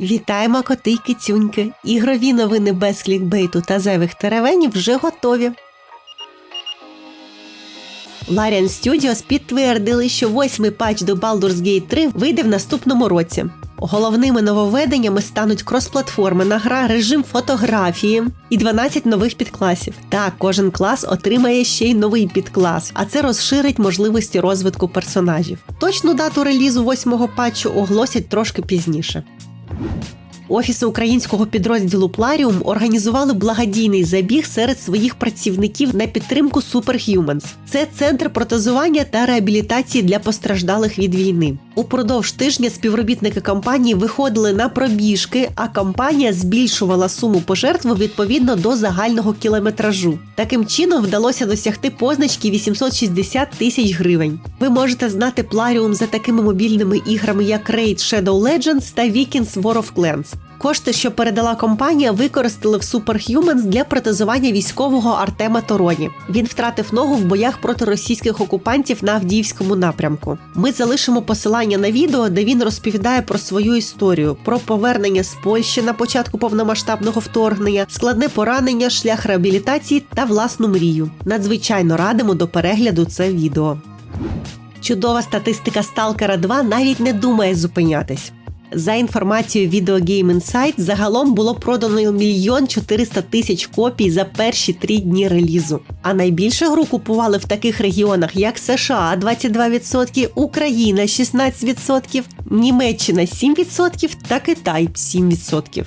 Вітаємо коти й кицюньки! Ігрові новини без клікбейту та зайвих теревенів вже готові. Larian Studios підтвердили, що восьмий патч до Baldur's Gate 3 вийде в наступному році. Головними нововведеннями стануть кросплатформена гра, режим фотографії і 12 нових підкласів. Так, кожен клас отримає ще й новий підклас, а це розширить можливості розвитку персонажів. Точну дату релізу восьмого патчу оголосять трошки пізніше. Офіси українського підрозділу Пларіум організували благодійний забіг серед своїх працівників на підтримку Superhumans. Це центр протезування та реабілітації для постраждалих від війни. Упродовж тижня співробітники компанії виходили на пробіжки, а компанія збільшувала суму пожертв відповідно до загального кілометражу. Таким чином вдалося досягти позначки 860 тисяч гривень. Ви можете знати Пларіум за такими мобільними іграми, як Raid Shadow Legends та Vikings War of Clans. Кошти, що передала компанія, використали в Superhumans для протезування військового Артема Тороні. Він втратив ногу в боях проти російських окупантів на Авдіївському напрямку. Ми залишимо посилання на відео, де він розповідає про свою історію, про повернення з Польщі на початку повномасштабного вторгнення, складне поранення, шлях реабілітації та власну мрію. Надзвичайно радимо до перегляду це відео. Чудова статистика Сталкера 2 навіть не думає зупинятись. За інформацією Video Game Insight, загалом було продано мільйон 400 тисяч копій за перші три дні релізу. А найбільше гру купували в таких регіонах, як США 22%, Україна 16%, Німеччина 7% та Китай 7%.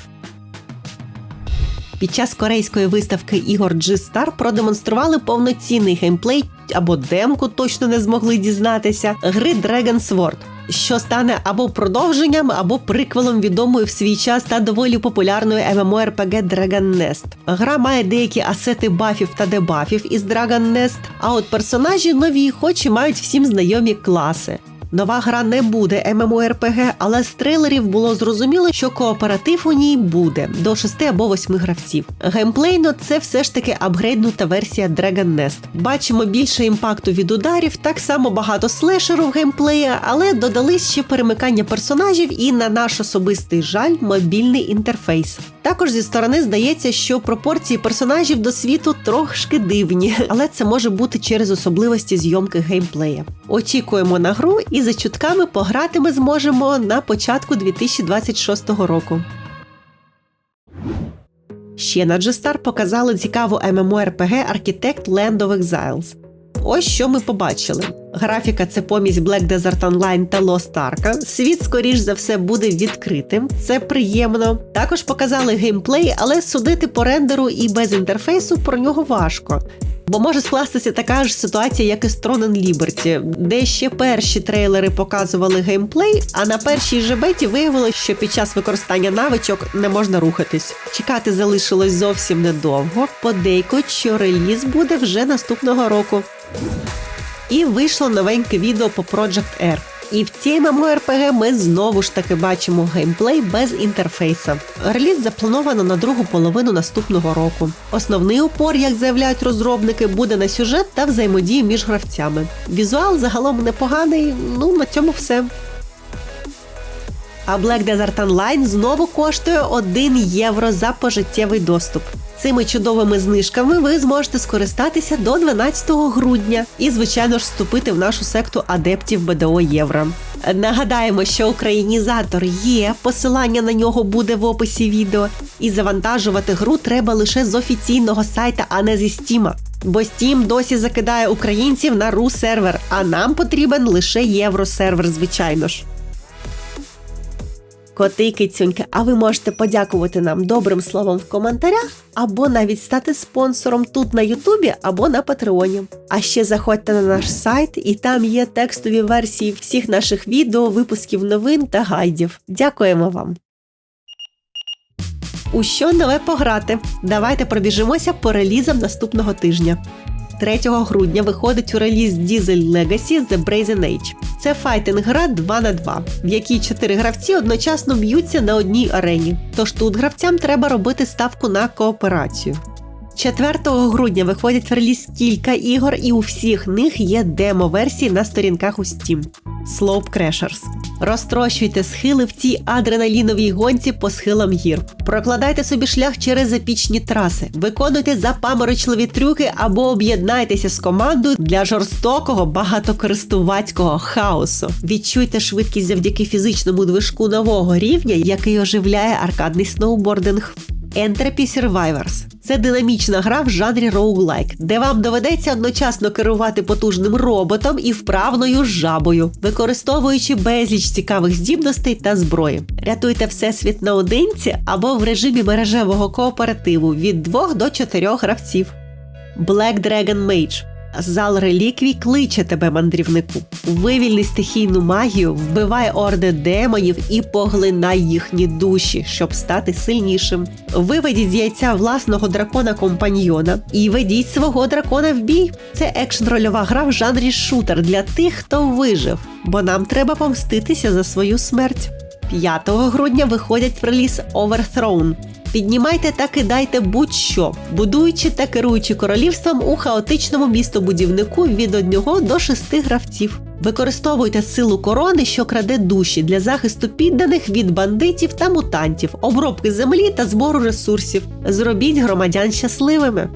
Під час корейської виставки ігор G-Star продемонстрували повноцінний геймплей або демку, точно не змогли дізнатися, гри Dragon Sword, що стане або продовженням, або приквелом відомої в свій час та доволі популярної MMORPG Dragon Nest. Гра має деякі асети бафів та дебафів із Dragon Nest, а от персонажі нові, хоч і мають всім знайомі класи. Нова гра не буде MMORPG, але з трейлерів було зрозуміло, що кооператив у ній буде до 6 або 8 гравців. Геймплейно це все ж таки апгрейднута версія Dragon Nest. Бачимо більше імпакту від ударів, так само багато слешеру в геймплеї, але додали ще перемикання персонажів і на наш особистий жаль мобільний інтерфейс. Також зі сторони здається, що пропорції персонажів до світу трошки дивні, але це може бути через особливості зйомки геймплея. Очікуємо на гру за чутками пограти ми зможемо на початку 2026 року. Ще на G-Star показали цікаву MMORPG Architect Land of Exiles. Ось що ми побачили. Графіка це помість Black Desert Online та Lost Ark. Світ, скоріш за все, буде відкритим. Це приємно. Також показали геймплей, але судити по рендеру і без інтерфейсу про нього важко. Бо може скластися така ж ситуація, як і з and Liberty, де ще перші трейлери показували геймплей, а на першій же беті виявилось, що під час використання навичок не можна рухатись. Чекати залишилось зовсім недовго. Подейкують, що реліз буде вже наступного року. І вийшло новеньке відео по Project R. І в цій MMORPG ми знову ж таки бачимо геймплей без інтерфейса. Реліз заплановано на другу половину наступного року. Основний упор, як заявляють розробники, буде на сюжет та взаємодію між гравцями. Візуал загалом непоганий, ну на цьому все. А Black Desert Online знову коштує 1 євро за пожиттєвий доступ. Цими чудовими знижками ви зможете скористатися до 12 грудня і, звичайно ж, вступити в нашу секту адептів БДО Євро. Нагадаємо, що українізатор є, посилання на нього буде в описі відео, і завантажувати гру треба лише з офіційного сайта, а не зі Стіма. Бо Steam досі закидає українців на ру сервер, а нам потрібен лише євросервер, звичайно ж. Коти кицюньки, а ви можете подякувати нам добрим словом в коментарях, або навіть стати спонсором тут на Ютубі або на Патреоні. А ще заходьте на наш сайт, і там є текстові версії всіх наших відео, випусків новин та гайдів. Дякуємо вам! У що нове пограти? Давайте пробіжимося по релізам наступного тижня. 3 грудня виходить у реліз Diesel Legacy The Brazen Age. Це файтинг-гра 2 на 2, в якій чотири гравці одночасно б'ються на одній арені. Тож тут гравцям треба робити ставку на кооперацію. 4 грудня виходять в реліз кілька ігор, і у всіх них є демо-версії на сторінках у Steam. Slope Crashers. Розтрощуйте схили в цій адреналіновій гонці по схилам гір. Прокладайте собі шлях через епічні траси, виконуйте запаморочливі трюки або об'єднайтеся з командою для жорстокого багатокористувацького хаосу. Відчуйте швидкість завдяки фізичному движку нового рівня, який оживляє аркадний сноубординг. Entropy Survivors – це динамічна гра в жанрі роуглайк, де вам доведеться одночасно керувати потужним роботом і вправною жабою, використовуючи безліч цікавих здібностей та зброї. Рятуйте всесвіт наодинці або в режимі мережевого кооперативу від 2 до 4 гравців. Black Dragon Mage Зал реліквій кличе тебе, мандрівнику. Вивільни стихійну магію, вбивай орди демонів і поглинай їхні душі, щоб стати сильнішим. Виведіть з яйця власного дракона компаньйона і ведіть свого дракона в бій. Це екшн-рольова гра в жанрі шутер для тих, хто вижив, бо нам треба помститися за свою смерть. 5 грудня виходять в реліз Overthrown. Піднімайте та кидайте будь-що, будуючи та керуючи королівством у хаотичному містобудівнику від 1 до 6 гравців. Використовуйте силу корони, що краде душі для захисту підданих від бандитів та мутантів, обробки землі та збору ресурсів. Зробіть громадян щасливими.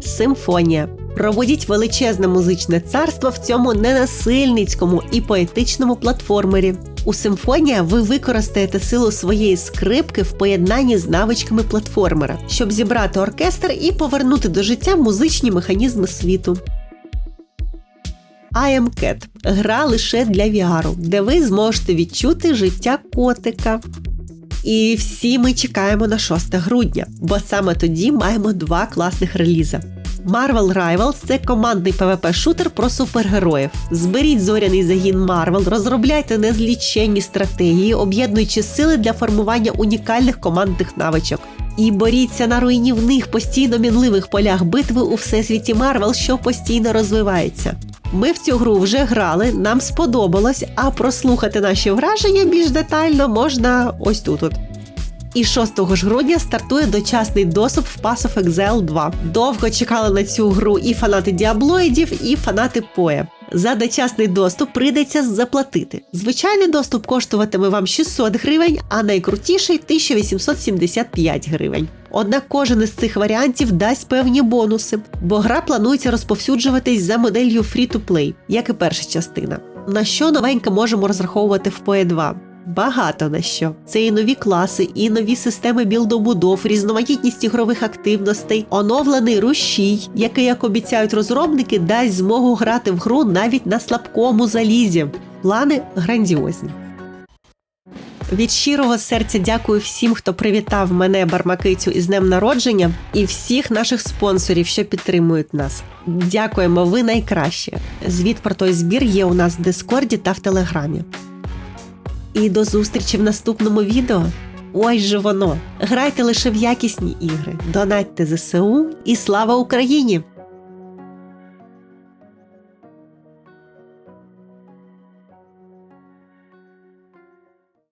Симфонія. Проводіть величезне музичне царство в цьому ненасильницькому і поетичному платформері. У симфонія ви використаєте силу своєї скрипки в поєднанні з навичками платформера, щоб зібрати оркестр і повернути до життя музичні механізми світу. I гра лише для VR, де ви зможете відчути життя котика. І всі ми чекаємо на 6 грудня, бо саме тоді маємо два класних релізи. Marvel Rivals – це командний PvP-шутер про супергероїв. Зберіть зоряний загін Marvel, розробляйте незліченні стратегії, об'єднуючи сили для формування унікальних командних навичок. І боріться на руйнівних постійно мінливих полях битви у всесвіті Марвел, що постійно розвивається. Ми в цю гру вже грали, нам сподобалось, а прослухати наші враження більш детально можна ось тут. І 6 ж грудня стартує дочасний доступ в Pass of Exile 2. Довго чекали на цю гру і фанати діаблоїдів, і фанати Поя. За дочасний доступ прийдеться заплатити. Звичайний доступ коштуватиме вам 600 гривень, а найкрутіший 1875 гривень. Однак кожен із цих варіантів дасть певні бонуси, бо гра планується розповсюджуватись за моделлю Free-to-Play, як і перша частина. На що новеньке можемо розраховувати в PoE 2? Багато на що. Це і нові класи, і нові системи білдобудов, різноманітність ігрових активностей, оновлений рушій, який, як обіцяють розробники, дасть змогу грати в гру навіть на слабкому залізі. Плани грандіозні. Від щирого серця дякую всім, хто привітав мене, Бармакицю, із днем народження, і всіх наших спонсорів, що підтримують нас. Дякуємо, ви найкраще. Звіт про той збір є у нас в Дискорді та в Телеграмі. І до зустрічі в наступному відео. Ось же воно! Грайте лише в якісні ігри, донатьте ЗСУ і слава Україні!